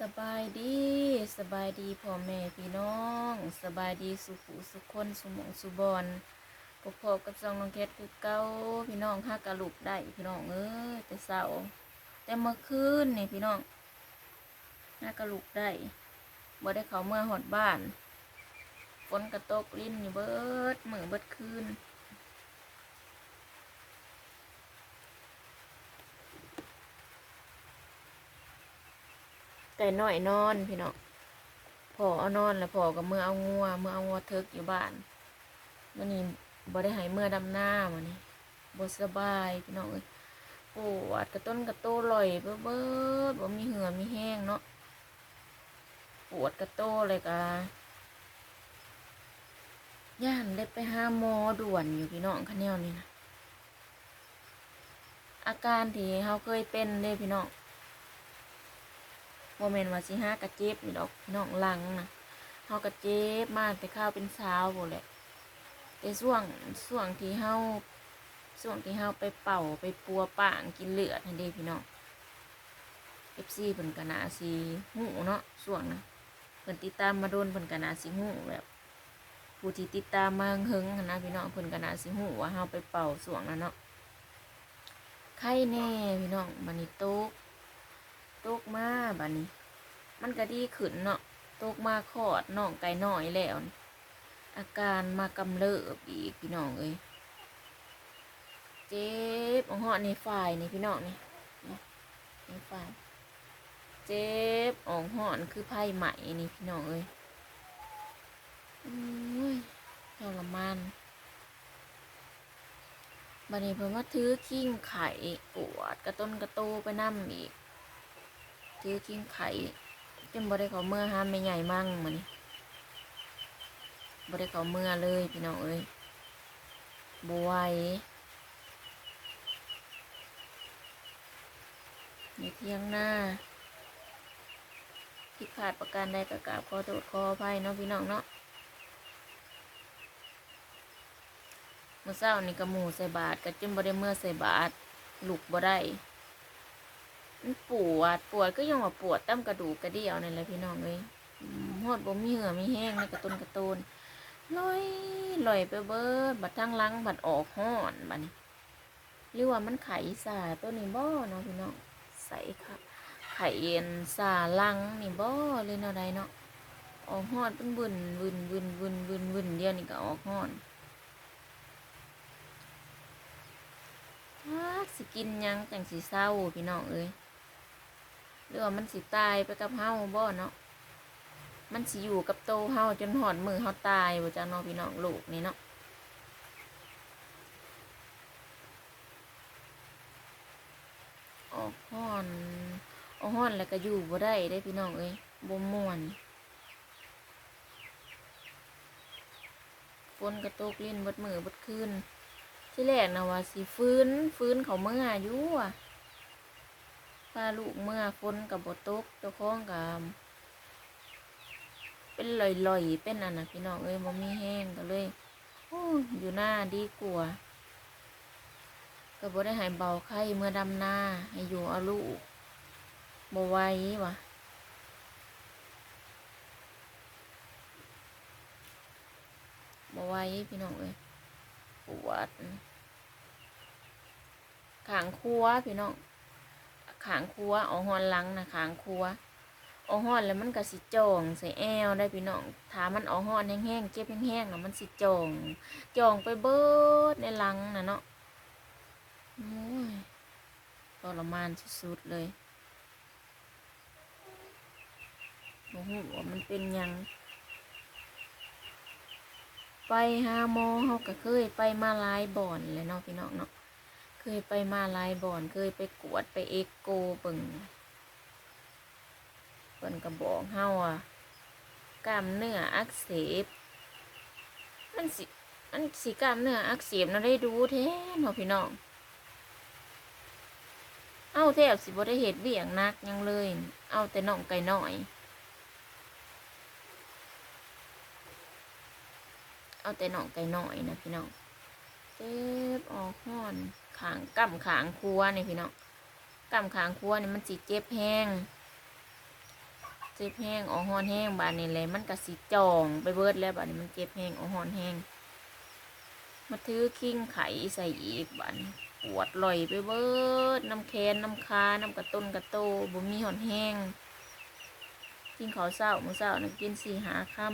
สบายดีสบายดีพ่อแม่พี่น้อง สบายดีสุขุสุขคนสุมองสุบอนพบพอกับซองน้องแคทคือเก้าพี่น้องห้ากระลุกได้พี่น้องเอ้ยแต่เสาร์แต่เมื่อคืนนี่พี่น้องห้ากระลุกได้บ่ได้เขาเมื่อหอดบ้านฝนกระตกลิ้นอยู่เบิดมือเบิดคืน ไก่น้อยนอนพี่น้องพอเอานอนแล้วพอกับเมื่อเอางัวเมื่อเอางัวเทิกอยู่บ้านมันนี่บ่ได้หายเมื่อดำหน้ามันนี่บ่สบายพี่น้องเอ้ยปวดกระต้นกระโตลอยเบิดเบิดบ่มีเหือมีแห้งเนาะปวดกระโตเลยกะย่านได้ไปห้าหมอด่วนอยู่พี่น้องคะแนวนี้นะอาการที่เขาเคยเป็นเลยพี่น้อง โมเมนต์ว่าสิห้ากระเจ็บนี่ดอกพี่น้องหลังนะเฮากระเจ็บมากแต่ข้าวเป็นสาวบ่แหละแต่ช่วงช่วงที่เฮาช่วงที่เฮาไปเป่าไปปัวป่างกินเลือดนั่นเด้พี่น้อง FC เพิ่นก็น่าสิฮู้เนาะช่วงนะเพิ่นติดตามมาโดนเพิ่นก็น่าสิฮู้แบบผู้ที่ติดตามมาเฮงนะพี่น้องเพิ่นก็น่าสิฮู้ว่าเฮาไปเป่าช่วงนั้นเนาะไข้แน่พี่น้องมันนี่ตก ตกมาบัดนี้ มันก็ดีขึ้นเนาะตกมาคอดน้องไก่น้อยแล้ว อาการมากำเริบอีกพี่น้องเอ้ยเจ็บอ่องหอในฝ่ายนี่พี่น้องนี่ในฝ่ายเจ็บอ่องหอนคือไพ่ไหมนี่พี่น้องเอ้ยอุ้ยทรมานบัดนี้เพิ่นว่าถือขิ้งไข่ปวดกระต้นกระโตไปนั่มอีก ถือกิ้งไข่จนบ่ได้เขาเมื่อห้ามไม่ใหญ่มั่งมันนี่บ่ได้เขาเมื่อเลยพี่น้องเอ้ยบไหวในเที่ยงหน้าผิดพลาดประการใดก็กาบขอโทษขออภัยเนาะพี่น้องเนาะเมื่อเช้านี่กระหมูใส่บาทก็จนบ่ได้เมื่อใส่บาทลูกบ่ได้ มันปวดปวดก็ยังว่าปวดตั้มกระดูกกระเดี่ยวนี่นแหละพี่น้องเลยอืมหอดบ่มีเหือมีแห้งในกระตุนกระตูนลอยลอยไปเบิดบัดทั้งลังบัดออกห้อนบัดนี้หรือว่ามันไข่สาตัวนี้บ่เนาะพี่น้องใส่ค่ะ ไข่เย็นสาลังนี่บ่เลยเนาะใดเนาะออกห้อนเป็นบึนบึนบึนบึนบึนบึนเดียวนี่ก็ออกห้อนสิกินยังจังสิเศร้าพี่น้องเอ้ย หรือว่ามันสิตายไปกับเฮาบ่เนาะมันสิอยู่กับโตเฮาจนหอดมือเฮาตายบ่จ้าน้องพี่น้องลูกนี่เนาะออกห้อนออกห้อนแล้วก็อยู่บ่ได้ได้พี่น้องเอ้ยบ่ม่วนฝนกระตกลิ้นบดมือบดคืนที่แรกนะว่าสิฟื้นฟื้นเขาเมื่ออยู่อะ พาลูกเมื่อฝนกับบตกเจ้าของกับเป็นลอยๆเป็นอันนะพี่น้องเอ้ยบ่มีแห้งก็เลยอยู่หน้าดีกว่าก็บ่ได้หายเบาไข้เมื่อดำหน้าให้อยู่อาลูกบ่ไหววะบ่ไหวพี่น้องเอ้ยปวดขางคัวพี่น้อง ขางครัวเอาหอนหลังนะขางครัวเอาหอนแล้วมันก็สิจองใส่แอวได้พี่น้องถ้ามันเอาหอนแห้งๆเจ็บแห้งๆนะมันสิจองจองไปเบิดในหลังนะเนาะโอ้ยทรมานสุดๆเลยโอ้โหมันเป็นยัง ไปหาหมอเขาก็เคยไปมาหลายบ่อนเลยเนาะพี่น้องเนาะ เคยไปมาลายบ่อน เคยไปกวดไปเอ็กโกเบิ่งเปิ่นก็บอกเฮาอะกล้ามเนื้ออักเสบมันสิมันสิกล้ามเนื้ออักเสบเราได้ดูแท้เนาะพี่น้องเอาแทบสิบ่ได้เห็ดเบี่ยงนักยังเลย เอาแต่น้องไก่หน้อยเอาแต่น้องไก่หน้อยนะพี่น้องเจ็บออกห้อน ขางกำขางครัวนี่พี่น้องกำขางครัวนี่มันสิเจ็บแห้งเจ็บแห้งออกหอนแห้งบาดนี้แหละมันก็สิจ่องไปเบิดแล้วบาดนี้มันเจ็บแห้งออกหอนแห้งมาถือคิงไข่ใส่อีกบานปวดลอยไปเบิดน้ำแคนน้ำคาน้ำกระต้นกระโตบ่มีหอนแห้งกินข้าวเช้ามื้อเช้านะกินสี่หาค่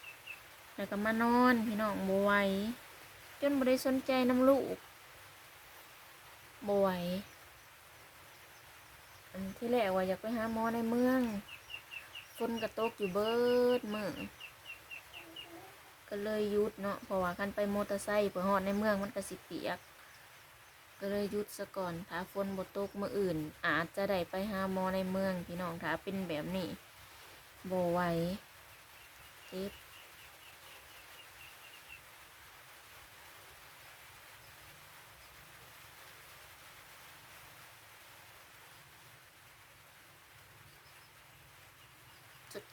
ำแล้วก็มานอนพี่น้องบ่ไหวจนบ่ได้สนใจน้ำลูก บ่ไหวอันที่แรกว่าอยากไปหาหมอในเมืองฝนกระตกอยู่เบิดมือก็เลยยุดเนาะเพราะว่าคันไปมอเตอร์ไซค์ไปฮอหอดในเมืองมันก็สิเปียก ก็เลยยุดซะก่อนถ้าฝนบ่ตกมื้ออื่น อาจจะได้ไปหาหมอในเมืองพี่น้องถ้าเป็นแบบนี้บ่ไหวเจ็บ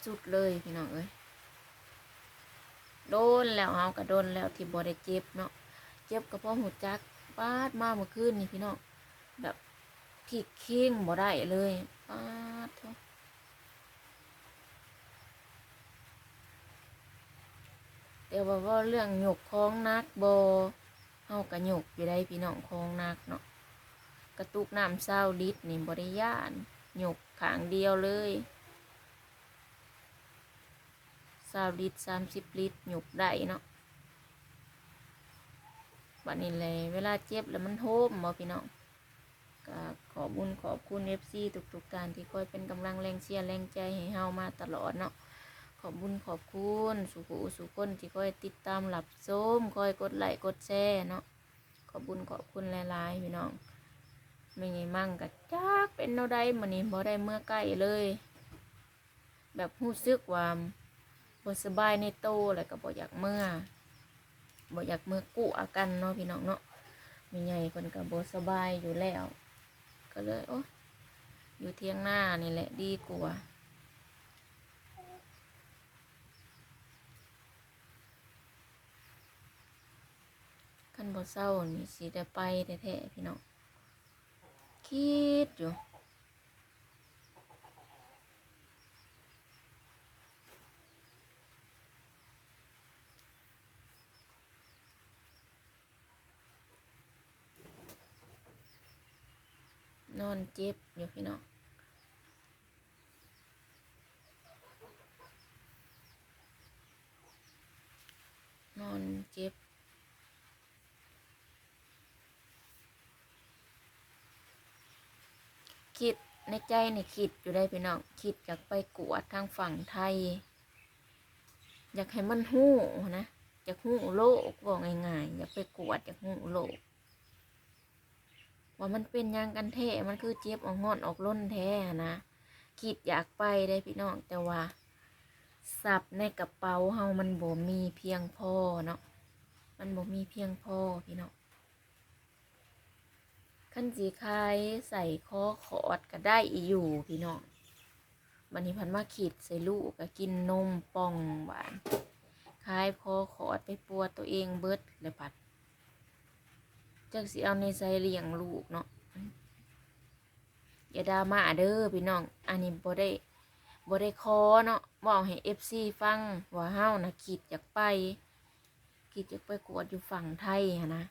สุดๆเลยพี่น้องเอ้ยโดนแล้วเอากระโดนแล้วที่บ่ได้เจ็บเนาะเจ็บก็เพาะหูจักปาดมาเมื่อคืนนี่พี่น้องแบบขีดเคียงบ่ได้เลยปาดเถอะแต่ว่าว่าเรื่องหยกคล้องนักบ่เฮากระหยกอยู่ได้พี่น้องคล้องนักเนาะกระตุกน้ำเศร้าลิตรนี่บ่ได้ย่านหยกขางเดียวเลย สามลิตรสามสิบลิตรหยุกได้เนาะบัดนี้เลยเวลาเจ็บแล้วมันโทมบ่พี่น้องก็ขอบุญขอบคุณเอฟซีทุกๆการที่คอยเป็นกำลังแรงเชียร์แรงใจให้เฮามาตลอดเนาะขอบบุญขอบคุณสุขุสุคนที่คอยติดตามหลับชมคอยกดไลค์กดแชร์เนาะขอบบุญขอบคุณหลายๆพี่น้องไม่ไงมั่งกะจักเป็นเนาได้มื้อนี้บ่ได้เมื่อใกล้เลย แบบรู้สึกว่า บ่สบายในโตแล้วก็บ่อยากเมื่อบ่อยากเมื่อกู้อากันเนาะพี่น้องเนาะมีใหญ่เพิ่นก็บ่สบายอยู่แล้ว ก็เลยโอ้อยู่เที่ยงหน้านี่แหละดีกว่าคันบ่เศร้านี่สิได้ไปแท้ๆพี่น้องคิดอยู่ นอนเจ็บอยู่พี่น้องนอนเจ็บคิดในใจนี่คิดอยู่ได้พี่น้องคิดอยากไปกวดทางฝั่งไทย อยากให้มันหู้นะอยากหู้โลกบอกง่ายๆอยากไปกวดอยากหู้โลก ว่ามันเป็นยังกันแท้มันคือเจ็บออกงอนออกล้นแท้นะคิดอยากไปได้พี่น้องแต่ว่าสับในกระเป๋าเฮามันบ่มีเพียงพอเนาะมันบ่มีเพียงพอพี่น้องขั้นสีคายใส่คอขอดก็ได้อีอยู่พี่น้องวันนี้พันมาขีดใส่ลูกก็กินนมป่องหวานคายคอขอดไปปัวตัวเองเบิดเลยปัด จักสิเอาในใจเลี้ยงลูกเนาะอย่าดราม่าเด้อพี่น้อง อันนี้บ่ได้บ่ได้คอเนาะบอกให้ FC ฟังว่าเฮานะคิดอยากไปคิดอยากไปกวดอยู่ฝั่งไทยนะ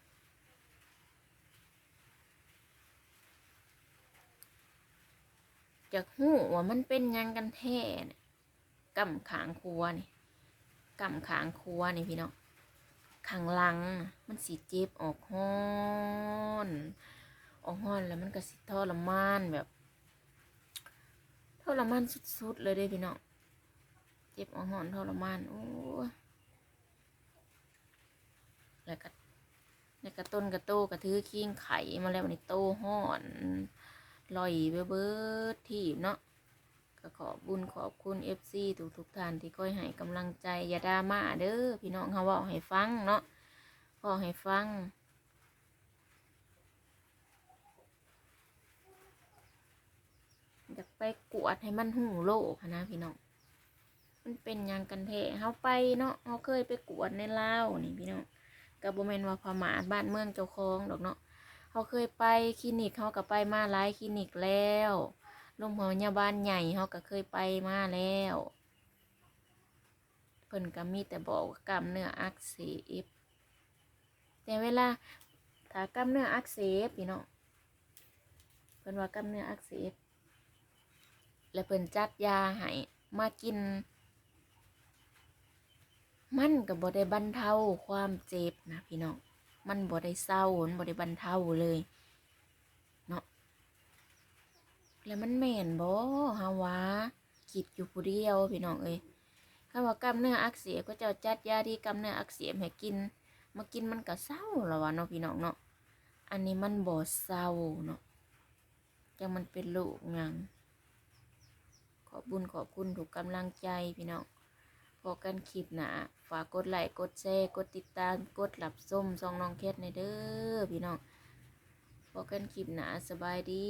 อยากฮู้ว่ามันเป็นยังกันแท้เนี่ยกำขางครัวนี่กำขางครัวนี่พี่น้อง ข้างหลัง มันสีเจ็บออกห้อนออกห้อนแล้วมันก็สิทรมานแบบทรมานสุดๆเลยเด้พี่น้องเจ็บออกห้อนทรมานโอ้ยแล้วก็แล้วก็ต้นกระโตกระทือขิงไข่มาแล้ววันโตห้อนลอยเบเบิดทีบเนาะ ก็ขอบุญขอบคุณ FC ทุกทุกท่านที่คอยให้กำลังใจอย่าดราม่าเด้อพี่น้องเขาบอกให้ฟังเนาะบอกให้ฟังอยากไปกวดให้มันหูโลกนะพี่น้องมันเป็นยังกันแท้เขาไปเนาะเขาเคยไปกวดในลาวนี่พี่น้องกับโบแมนว่าพม่าบ้านเมืองเจ้าของดอกเนาะเขาเคยไปคลินิกเขากับไปมาหลายคลินิกแล้ว โรงพยาบาลใหญ่เฮาก็เคยไปมาแล้ว เพิ่นก็มีแต่บอกว่ากล้ามเนื้ออักเสบแต่เวลาถ้ากล้ามเนื้ออักเสบพี่น้องเพิ่นว่ากล้ามเนื้ออักเสบแล้วเพิ่นจัดยาให้มากิน มันก็บ่ได้บรรเทาความเจ็บนะพี่น้องมันบ่ได้เศร้ามันบ่ได้บรรเทาเลย เนาะ แล้วมันแม่นบ่ฮาวะคิดอยู่ผู้เดียวพี่น้องเอ้ยคำว่ากล้ามเนื้ออักเสบก็จ้าจัดยาที่กล้ามเนื้ออักเสบให้กิน มากินมันก็เศร้าแล้ววะเนาะพี่น้องเนาะอันนี้มันบ่เศร้าเนาะจังมันเป็นโรคหยังขอบุญขอบคุณถูกกำลังใจพี่น้องพอกันคลิปหนาฝากกดไลค์กดแชร์กดติดตามกดหลับส้มซองน้องแคทในเด้อพี่น้องพอกันคลิปหนาสบายดี